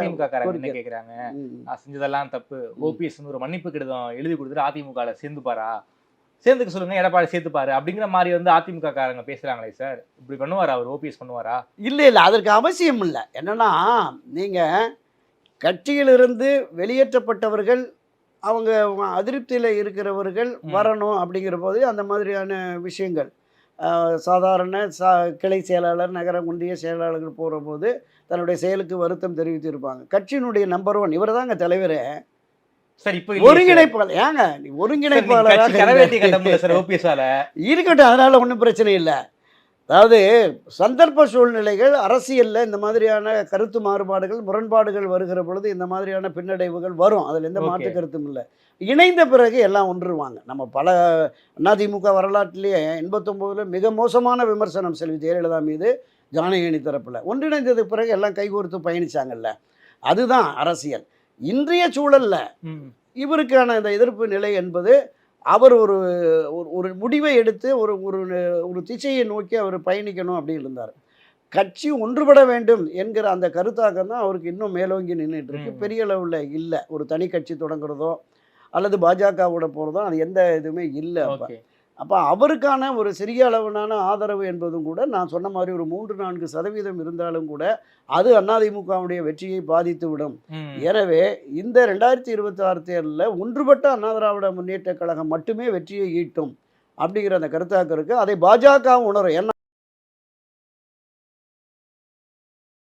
அதிமுக காரங்க என்ன. கேக்குறாங்க. நான் செஞ்சதெல்லாம் தப்பு. ஓபிஎஸ் ஒரு மன்னிப்பு கடிதம் எழுதி கொடுத்துட்டு அதிமுக சேர்ந்துப்பாரா? சேர்ந்துக்க சொல்லுங்க எடப்பாடி சேர்த்துப்பாரு அப்படிங்கிற மாதிரி வந்து அதிமுக காரங்க பேசுறாங்களே சார். இப்படி பண்ணுவாரா அவர்? ஓபிஎஸ் பண்ணுவாரா? இல்லை இல்லை. அதற்கு அவசியம் இல்லை. என்னன்னா நீங்கள் கட்சியிலிருந்து வெளியேற்றப்பட்டவர்கள் அவங்க அதிருப்தியில் இருக்கிறவர்கள். வரணும் அப்படிங்கிற போது அந்த மாதிரியான விஷயங்கள். சாதாரண சா கிளை செயலாளர் நகர ஒன்றிய செயலாளர்கள் போகிற போது தன்னுடைய செயலுக்கு வருத்தம் தெரிவித்திருப்பாங்க. கட்சியினுடைய நம்பர் ஒன் இவர் தாங்க தலைவர். சார் இப்போ. ஒருங்கிணைப்பாளர். ஏங்க ஒருங்கிணைப்பாளராக இருக்கட்டும் அதனால ஒன்றும் பிரச்சனை இல்லை. அதாவது சந்தர்ப்ப சூழ்நிலைகள் அரசியலில் இந்த மாதிரியான கருத்து மாறுபாடுகள் முரண்பாடுகள் வருகிற பொழுது இந்த மாதிரியான பின்னடைவுகள் வரும். அதில் எந்த. மாற்று கருத்தும் இல்லை. இணைந்த பிறகு எல்லாம் ஒன்றுவாங்க. நம்ம பல அதிமுக வரலாற்றிலேயே எண்பத்தொம்போதில் மிக மோசமான விமர்சனம் செல்வி ஜெயலலிதா மீது ஜானகிணி தரப்பில். ஒன்றிணைந்ததுக்கு பிறகு எல்லாம் கைகோர்த்து பயணிச்சாங்கல்ல. அதுதான் அரசியல். இன்றைய சூழல்ல. இவருக்கான இந்த எதிர்ப்பு நிலை என்பது அவர் ஒரு ஒரு- முடிவை எடுத்து ஒரு ஒரு ஒரு திசையை நோக்கி அவர் பயணிக்கணும் அப்படின்னு இருந்தார். கட்சி ஒன்றுபட வேண்டும் என்கிற அந்த கருத்தாக்கம் தான் அவருக்கு இன்னும் மேலோங்கி நின்றுட்டு இருக்கு. பெரிய அளவில் இல்லை. ஒரு தனி கட்சி தொடங்குறதோ அல்லது பாஜகவோட போகிறதோ அது எந்த இதுவுமே இல்லை அப்போ. அப்போ அவருக்கான ஒரு சிறிய அளவிலான ஆதரவு என்பதும் கூட நான் சொன்ன மாதிரி ஒரு மூன்று நான்கு சதவீதம் இருந்தாலும் கூட அது அதிமுகவுடைய வெற்றியை பாதித்து விடும். எனவே இந்த ரெண்டாயிரத்தி இருபத்தி ஆறு தேர்தலில் ஒன்றுபட்ட அண்ணா திராவிட முன்னேற்ற கழகம் மட்டுமே வெற்றியை ஈட்டும் அப்படிங்கிற அந்த கருத்தாக்கம் இருக்குது அதை பாஜக உணரும் ஏன்னா